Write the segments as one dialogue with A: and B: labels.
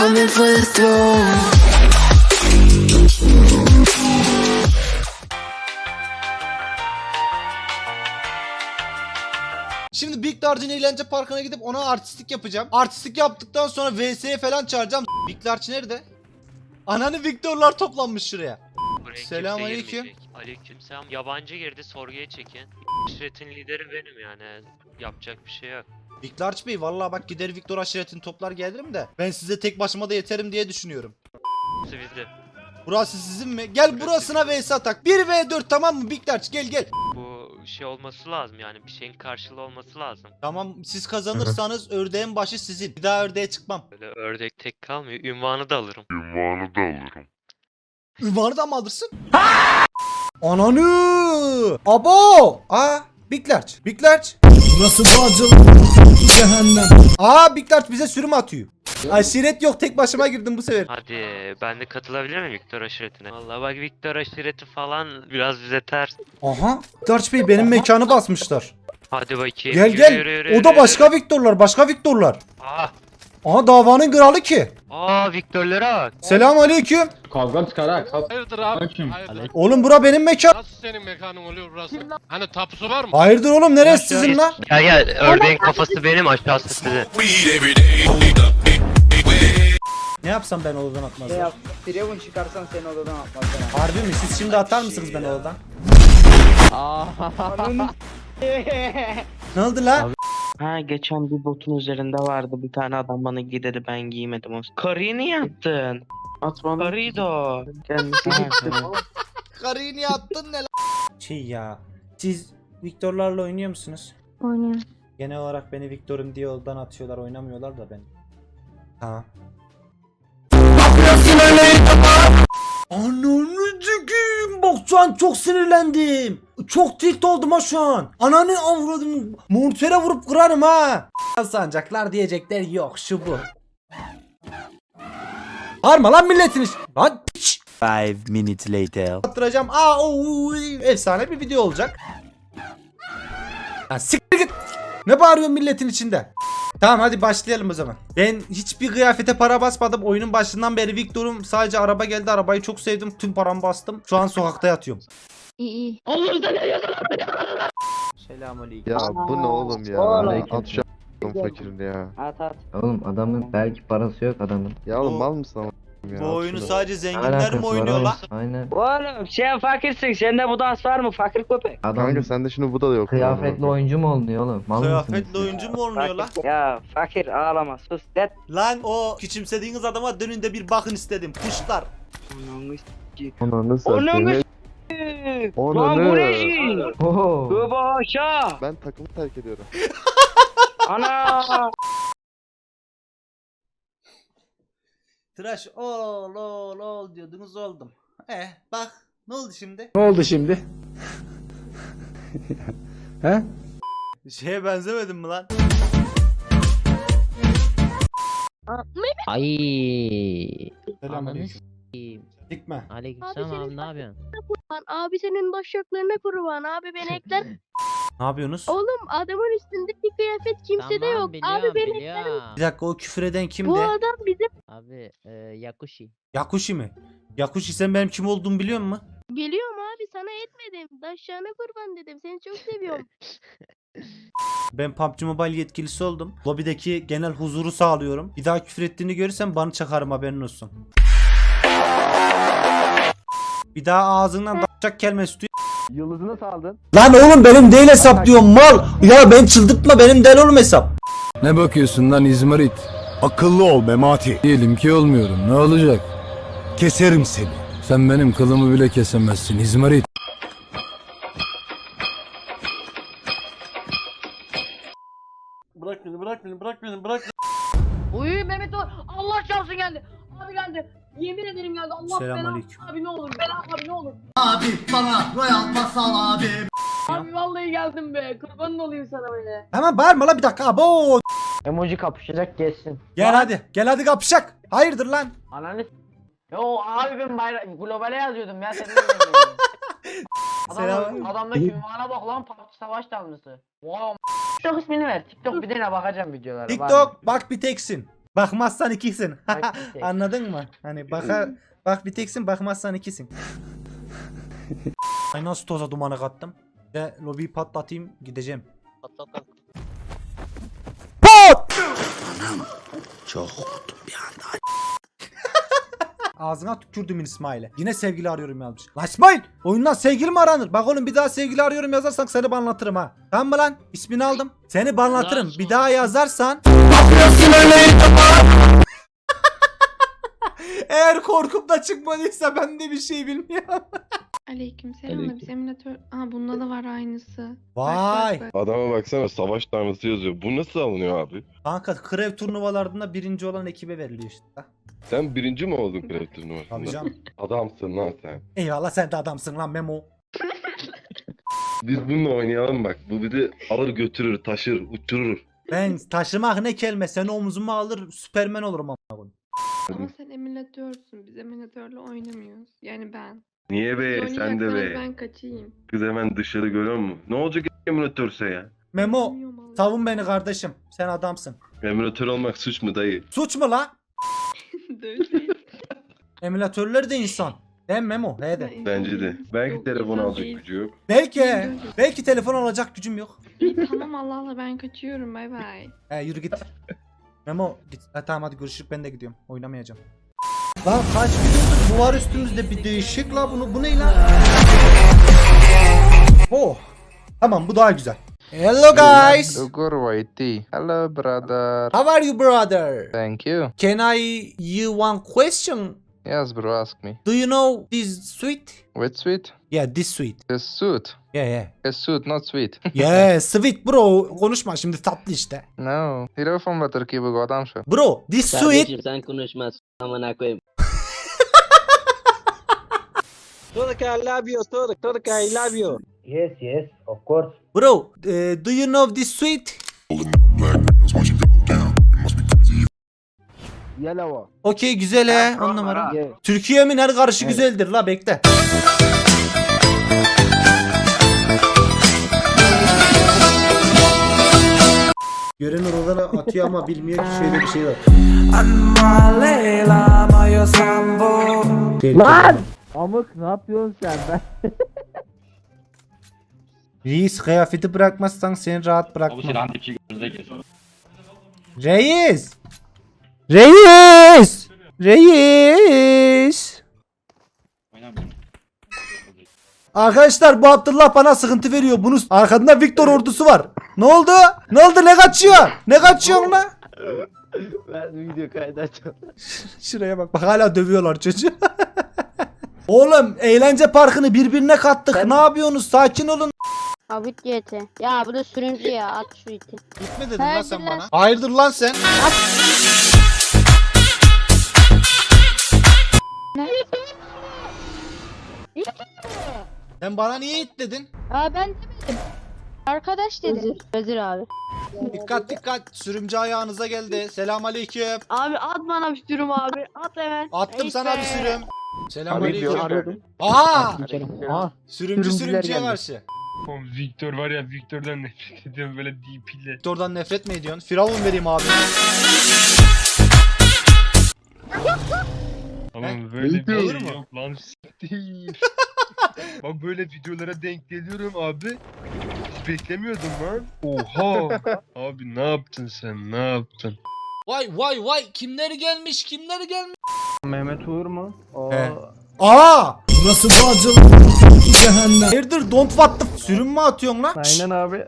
A: coming for the throne.
B: Şimdi Big Large'ın eğlence parkına gidip ona artistlik yapacağım. Artistlik yaptıktan sonra VS'ye falan çağıracağım. Big Large nerede? Ananı Victor'lar toplanmış şuraya.
C: Buraya
B: Selamünaleyküm.
C: Aleykümselam. Yabancı girdi sorguya çekin. Şirketin lideri benim yani. Yapacak bir şey yok.
B: Big Large Bey vallahi bak gider Victor aşiretini toplar gelirim de. Ben size tek başıma da yeterim diye düşünüyorum.
C: Bizde.
B: Burası sizin mi? Gel burasına VS atak. 1v4 tamam mı Big Large gel gel.
C: Bu şey olması lazım yani. Bir şeyin karşılığı olması lazım.
B: Tamam siz kazanırsanız ördeğin başı sizin. Bir daha ördeğe çıkmam.
C: Böyle ördek tek kalmıyor. Ünvanı da alırım.
D: Ünvanı da alırım.
B: Ünvanı da mı alırsın? Ananı! Abo! Aa Big Large. Big Large.
E: Burası Bağcılı cehennem.
B: Aa Big Large bize sürüm atıyor. Aşiret yok tek başıma girdim bu sefer.
C: Hadi ben de katılabilir miyim Victor aşiretine? Vallahi bak Victor aşireti falan biraz bize ters.
B: Aha. Large Bey benim mekanı basmışlar.
C: Hadi bakayım.
B: Gel
C: Yürü,
B: gel.
C: yürü, yürü,
B: O da
C: yürü,
B: başka
C: yürü.
B: Victor'lar, başka Victor'lar.
C: Aa,
B: Aha davanın kralı ki.
C: aa Victor'lara bak.
B: Selam aleyküm.
F: Kavga çıkarak.
G: Hayırdır abi?
F: Kim?
G: Hayırdır?
B: Oğlum bura benim mekan.
G: Nasıl senin mekanın oluyor burası? Hani tapusu var mı?
B: Hayırdır oğlum neresi sizin lan?
C: Gel gel ördeğin kafası benim aşağısı sizin.
B: Ne yapsam ben odadan atmazlar?
H: Yap, Firavun çıkarsan seni odadan atmazlar.
B: Harbi mi? Siz şimdi atar mısınız beni odadan? Ne oldu lan?
I: Ha geçen bir botun üzerinde vardı bir tane adam bana giy dedi ben giymedim o. Karıyı niye attın? O. Kendisi gitti.
B: Karıyı niye attın ne lan? Şey ya. Siz Victor'larla oynuyor musunuz?
J: Oynuyorum.
B: Genel olarak beni Victor'um diye yoldan atıyorlar oynamıyorlar da ben. Ha. Bak şu an çok sinirlendim. Çok tilt oldum ha şu an. Ananı avradım. Montere vurup kırarım ha. Sancaklar diyecekler yok şu bu. Harma lan milletin iş. Lan piç.
E: Five minutes later.
B: Attıracağım. Aa o efsane bir video olacak. Ha, siktir git. Ne bağırıyorsun milletin içinde? Tamam hadi başlayalım o zaman. Ben hiçbir kıyafete para basmadım. Oyunun başından beri Victor'um sadece araba geldi. Arabayı çok sevdim. Tüm paramı bastım. Şu an sokakta yatıyorum.
J: İyi iyi.
H: Selamünaleyküm.
D: Ya bu ne oğlum ya?
H: Oğlum.
D: At şu a**ın fakirini ya.
H: At at.
K: Oğlum adamın belki parası yok adamın.
D: Ya oğlum mal mısın ama? Ya,
B: Bu oyunu sadece zenginler mi oynuyor lan?
K: Aynen.
H: Oğlum sen fakirsin. Sende bu dans var mı fakir köpek?
K: Adam
D: Kanka sende şunu bu da yok.
K: kıyafetli oyuncu mu oluyor oğlum? Mal
B: Kıyafetli oyuncu mu oynuyor lan?
H: Fakir- Ya fakir ağlama sus. Det.
B: Lan o küçümsediğiniz adama dönün de bir bakın istedim. Kuşlar.
H: Ananı.
D: Ananı satayım.
H: s**eyim. Lan bu ne şey? Haşa.
D: Ben takımı terk ediyorum.
H: Ana.
B: Tıraş ol ol ol diyordunuz oldum. Eh bak ne oldu şimdi?
E: Ne oldu şimdi? He?
B: Şeye benzemedim mi lan?
I: Ay.
B: Selamünaleyküm. Dikme.
I: Aleykümselam abi ne yapıyorsun?
J: Lan Abi senin başlıklarına kurban. Abi beni ekler.
B: Ne yapıyorsunuz?
J: Oğlum adamın üstündeki kıyafet kimsede yok. Abi beni ekler.
B: Bir dakika o küfür eden kimdi?
J: Bu adam bizim
I: Abi e, Yakushi.
B: Yakushi mi? Yakushi sen benim kim olduğumu biliyor musun?
J: biliyorum abi sana etmedim. Daşşağına kurban dedim. Seni çok seviyorum.
B: Ben PUBG Mobile yetkilisi oldum. Lobideki genel huzuru sağlıyorum. Bir daha küfür ettiğini görürsem bana çakarım haberin olsun. Bir daha ağzından da**acak kelimesi duy.
F: Yıldızı nasıl aldın?
B: Lan oğlum benim değil hesap diyorum mal. Ya ben çıldırtma benim değil oğlum hesap.
E: Ne bakıyorsun lan İzmarit? Akıllı ol Memati. Diyelim ki olmuyorum. Ne olacak? Keserim seni. Sen benim kılımı bile kesemezsin İzmarit.
G: Bırak beni bırak beni bırak beni bırak
H: Uy Mehmet o. Allah çarpsın geldi. Abi geldi. Yemin ederim geldi. Allah
B: Selamünaleyküm.
H: Abi ne olur. Bela abi ne olur.
E: Abi bana royal pasal abi.
H: Abi vallahi geldim be. Kurbanın olayım sana böyle.
B: Hemen bağırma la bir dakika abo.
H: Emoji kapışacak geçsin.
B: Gel hadi gel hadi kapışak. Hayırdır lan?
H: Ananı Yo abi ben bayrak globale yazıyordum ya senin
B: Selam.
H: Adam, adamdaki ünvana bak lan PUBG savaş damlısı. Wow. TikTok ismini ver. TikTok bir dene bakacağım videolara. var mı?
B: TikTok bak bir teksin. Bakmazsan ikisin.
I: Bak bir tek.
B: Anladın mı? Hani baka bak bir teksin bakmazsan ikisin. Ay nasıl toza dumanı kattım. De lobiyi patlatayım gideceğim.
C: Patlat
B: Pat! Ağzına tükürdümün İsmail'e. Yine sevgili arıyorum yazmış. Lan İsmail! Oyundan sevgili mi aranır? Bak oğlum bir daha sevgili arıyorum yazarsan seni banlatırım ha. Tamam mı lan? İsmini aldım. Seni banlatırım.
C: Lan
B: Bir daha yazarsan... Eğer korkup da çıkmadıysa ben de bir şey bilmiyorum.
J: Aleyküm selam da biz emülatör... Aa bunda da var aynısı.
B: Vay.
L: Adama baksana savaş tanrısı yazıyor. Bu nasıl alınıyor abi?
B: Kanka krev turnuvalarında birinci olan ekibe veriliyor işte.
L: Sen birinci mi oldun krev
B: Tabii
L: turnuvasında?
B: canım.
L: Adamsın lan sen.
B: Eyvallah sen de adamsın lan Memo.
L: Biz bununla oynayalım bak. Bu bizi alır götürür, taşır, uçurur.
B: Ben taşımak ne kelime seni omzuma alır süpermen olurum ama.
J: Ama sen emülatörsün. Biz emülatörle oynamıyoruz. Yani ben.
L: Niye be?
J: Siz
L: Sen de be.
J: Ben kaçayım.
L: Kız hemen dışarı görüyor musun? Ne olacak emülatörse ya?
B: Memo
J: Bilmiyorum vallahi.
B: savun beni kardeşim sen adamsın.
L: Emülatör olmak suç mu dayı?
B: Suç mu la? Emülatörler de insan. Ben Memo he de.
J: Ben
L: Bence de.
J: insan
L: Belki
J: değilim.
L: telefon
J: Yok,
L: alacak
J: insan
L: gücü yok.
B: Belki
J: Değil.
B: belki telefon alacak gücüm yok.
J: değil. İyi, tamam Allah Allah ben kaçıyorum bay bay.
B: He yürü git. Memo git. Ha, tamam hadi görüşürüz ben de gidiyorum. Oynamayacağım. Lan kaç videodur duvar üstümüzde bir değişik la bunu bu ne lan? Oh. Tamam bu daha güzel. Hello guys.
D: Hello brother.
B: How are you brother?
D: Thank you.
B: Can I you one question?
D: Yes bro ask me.
B: Do you know this sweet?
D: What sweet?
B: Yeah this sweet.
D: The suit.
B: Yeah yeah.
D: A suit not sweet.
B: Yeah sweet bro. Konuşma şimdi tatlı işte.
D: no. Telefon Turkey bu adam şu.
B: Bro this sweet.
I: sen konuşmaz. Amına koyayım.
F: Turka I love you. Turka, Turka I love you.
K: Yes yes of course.
B: Bro eh, do you know this sweet?
F: Yellow.
B: Okey güzel he. On numara.
F: Yeah.
B: Türkiye'min her karışı güzeldir la bekle. Gören oralara atıyor ama bilmiyor ki şöyle bir şey var. Lan!
F: Amık ne yapıyorsun sen ben?
B: Reis kıyafeti bırakmazsan seni rahat bırakmam. Reis! Reis! Reis! Arkadaşlar bu Abdullah bana sıkıntı veriyor. Bunun arkasında Victor ordusu var. Ne oldu? Ne oldu? Ne kaçıyor? Ne kaçıyorsun lan?
F: ben video kaydı.
B: Şuraya bak. Bak hala dövüyorlar çocuğu. Oğlum eğlence parkını birbirine kattık. Ne yapıyorsunuz? Sakin olun.
J: Abi GT. Ya bu da sürümcü ya at şu iti.
B: Gitme dedin
J: lan
B: lan
J: sen bana.
B: bana. Hayırdır lan sen? Sen bana niye it dedin?
J: Aa ben demedim. Arkadaş dedi. Özür abi.
B: Dikkat dikkat. Sürümcü ayağınıza geldi. Selam aleyküm.
H: Abi at bana bir sürüm abi. At hemen.
B: Attım sana bir sürüm. Selam aleyküm.
F: arıyordum.
B: Aa!
F: Aa.
B: Sürümcü
F: Sürümcüler
B: sürümcüye
F: geldi.
B: karşı.
G: Victor var ya Victor'dan nefret ediyorum böyle DP'li.
B: Doktordan nefret mi ediyorsun? Firavun vereyim abi.
G: Tamam böyle bir
B: Olur
G: şey
B: mu?
G: yok lan değil. Bak böyle videolara denk geliyorum abi. Hiç beklemiyordum lan. Oha. abi ne yaptın sen ne yaptın?
B: Vay vay vay kimler gelmiş kimler gelmiş.
F: Mehmet Uğur mu?
B: He. Aa! Burası cehennem. Hayırdır don't what the sürüm mü atıyorsun lan?
F: Aynen abi.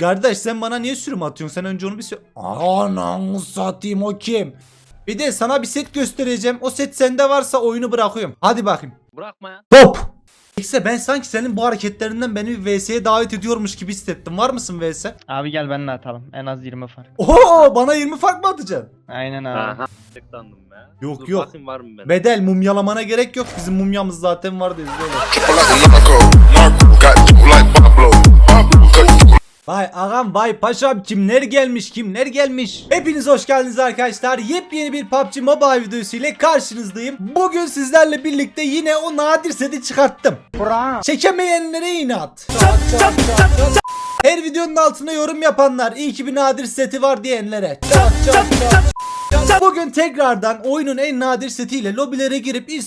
B: Kardeş sen bana niye sürüm atıyorsun? Sen önce onu bir sür... Ananı satayım o kim? Bir de sana bir set göstereceğim. O set sende varsa oyunu bırakıyorum. Hadi bakayım.
F: Bırakma ya.
B: Top! İkse ben sanki senin bu hareketlerinden beni bir VS'ye davet ediyormuş gibi hissettim. Var mısın VS?
F: Abi gel benimle atalım. En az 20 fark.
B: Oo bana 20 fark mı atacaksın?
F: Aynen abi.
G: Sandım be.
B: Yok yok.
G: var mı ben?
B: Bedel mumyalamana gerek yok. Bizim mumyamız zaten vardı izleyelim. Vay ağam vay paşam kimler gelmiş kimler gelmiş. Hepiniz hoş geldiniz arkadaşlar. Yepyeni bir PUBG Mobile videosu ile karşınızdayım. Bugün sizlerle birlikte yine o nadir seti çıkarttım. Çekemeyenlere inat. Her videonun altına yorum yapanlar iyi ki bir nadir seti var diyenlere. Bugün tekrardan oyunun en nadir setiyle lobilere girip insan